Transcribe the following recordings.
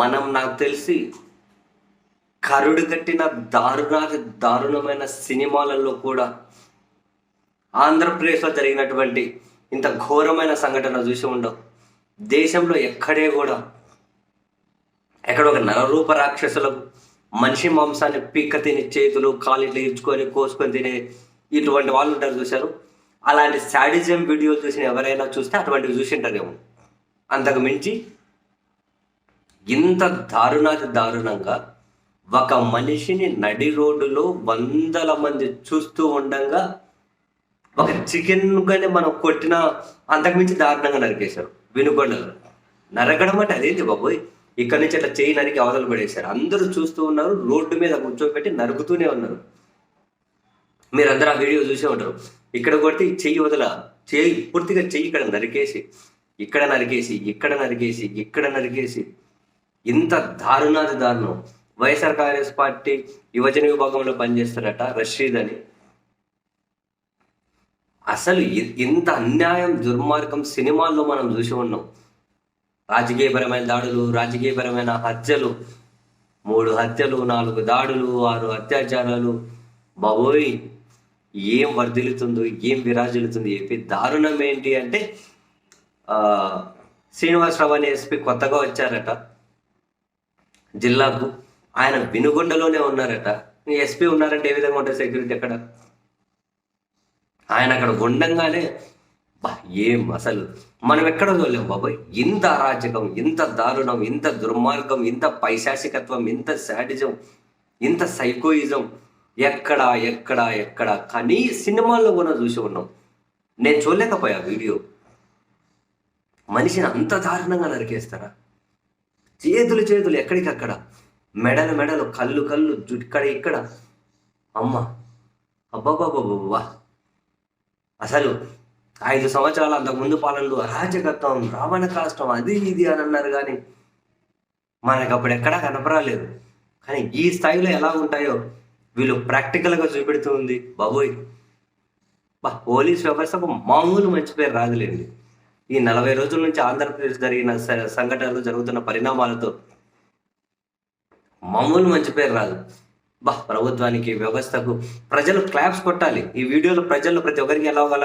మనం నాకు తెలిసి కరుడు కట్టిన దారుణ దారుణమైన సినిమాలలో కూడా ఆంధ్రప్రదేశ్లో జరిగినటువంటి ఇంత ఘోరమైన సంఘటన చూసి ఉండవు. దేశంలో ఎక్కడే కూడా ఎక్కడ ఒక నరరూప రాక్షసులకు మనిషి మాంసాన్ని పీక తిని చేతులు కాలిట్లు ఇచ్చుకొని కోసుకొని తినే ఇటువంటి వాళ్ళు ఉంటారు చూశారు. అలాంటి శాడిజం వీడియోలు చూసిన ఎవరైనా చూస్తే అటువంటివి చూసి ఉంటారేమో. అంతకు మించి ఇంత దారుణాది దారుణంగా ఒక మనిషిని నడి రోడ్డులో వందల మంది చూస్తూ ఉండంగా ఒక చికెన్ కానీ మనం కొట్టిన అంతకుమించి దారుణంగా నరికేశారు. వినుకొండలో. నరకడం అంటే అదేంటి బాబోయ్? ఇక్కడ నుంచి అట్లా చేయి నరికి అవతల పడేశారు. అందరూ చూస్తూ ఉన్నారు రోడ్డు మీద కూర్చోబెట్టి నరుకుతూనే ఉన్నారు. మీరందరూ ఆ వీడియో చూసే ఉంటారు. ఇక్కడ కొడితే చెయ్యి వదల చెయ్యి పూర్తిగా చెయ్యి ఇక్కడ నరికేసి ఇక్కడ నరికేసి ఇక్కడ నరికేసి ఇక్కడ నరికేసి ఇంత దారుణాది దారుణం. వైఎస్ఆర్ కాంగ్రెస్ పార్టీ యువజన విభాగంలో పనిచేస్తారట రషీద్ అని. అసలు ఇ- ఇంత అన్యాయం దుర్మార్గం సినిమాల్లో మనం చూసి ఉన్నాం. రాజకీయపరమైన దాడులు రాజకీయపరమైన హత్యలు మూడు హత్యలు నాలుగు దాడులు ఆరు అత్యాచారాలు. బాబోయ్! ఏం వర్ధిల్లుతుందో ఏం విరాజిల్లుతుంది ఏపీ దారుణం ఏంటి అంటే శ్రీనివాసరావు అనే ఎస్పీ కొత్తగా వచ్చారట. జిల్లాకు ఆయన వినుగొండలోనే ఉన్నారట. ఎస్పీ ఉన్నారంటే ఏ విధంగా ఉంటారు సెక్యూరిటీ అక్కడ? ఆయన అక్కడ ఉండంగానే బా ఏం అసలు? మనం ఎక్కడ చూడలేం బాబాయ్? ఇంత అరాచకం ఇంత దారుణం ఇంత దుర్మార్గం ఇంత పైశాసికత్వం ఇంత శాడిజం ఇంత సైకోయిజం. ఎక్కడ ఎక్కడ ఎక్కడ? కానీ సినిమాల్లో కూడా చూసి ఉన్నాం. నేను చూడలేకపోయా వీడియో. మనిషిని అంత దారుణంగా నరికేస్తారా? చేతులు చేతులు ఎక్కడికక్కడ? మెడలు మెడలు కళ్ళు కళ్ళు జుట్టు ఇక్కడ ఇక్కడ. అమ్మ అబ్బాబాబాబా అసలు ఐదు సంవత్సరాలు అంతకుముందు పాలనలో అరాచకత్వం రావణ కాష్టం అది ఇది అని అన్నారు కానీ మనకు అప్పుడు ఎక్కడా కనపరాలేదు కానీ ఈ స్థాయిలో ఎలా ఉంటాయో వీళ్ళు ప్రాక్టికల్గా చూపెడుతూ ఉంది. బాబోయ్. బా పోలీస్ వ్యవస్థకు మామూలు మంచి పేరు రాదులేండి. ఈ నలభై రోజుల నుంచి ఆంధ్రప్రదేశ్ జరిగిన సంఘటనలు జరుగుతున్న పరిణామాలతో మామూలు మంచి పేరు రాదు. బా ప్రభుత్వానికి వ్యవస్థకు ప్రజలు క్లాప్స్ కొట్టాలి. ఈ వీడియోలో ప్రజలు ప్రతి ఒక్కరికి ఎలా గల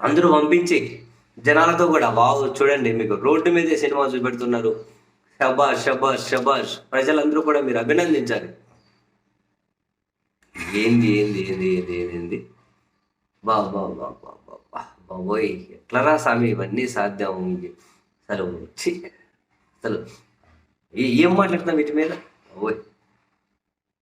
అందరూ పంపించి జనాలతో కూడా వావ్ చూడండి మీకు రోడ్డు మీదే సినిమా చూపెడుతున్నారు. షబాష్ షబాష్ షబాష్ ప్రజలందరూ కూడా మీరు అభినందించాలి. ఏంది ఏంది ఏంది ఏంది ఏంది ఏంది? బా బా బా బా బా బా. బాబోయ్ ఎట్లరా స్వామి ఇవన్నీ సాధ్యం. అసలు వచ్చి. అసలు ఏం మాట్లాడుతున్నాం వీటి మీద? ఓయ్